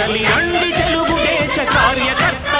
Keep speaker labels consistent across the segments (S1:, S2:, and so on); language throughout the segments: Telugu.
S1: తల్లి రండి తెలుగుదేశ కార్యకర్త.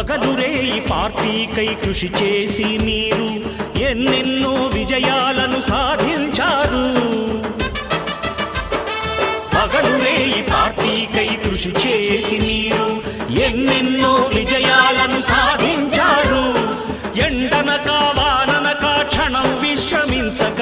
S1: పగలురే ఈ పార్టీకై కృషి చేసి మీరు ఎన్నెన్నో విజయాలను సాధించారు. పగలురే ఈ పార్టీకై కృషి చేసి మీరు ఎన్నెన్నో విజయాలను సాధించారు. ఎండనక వాననక క్షణం విశ్రమించక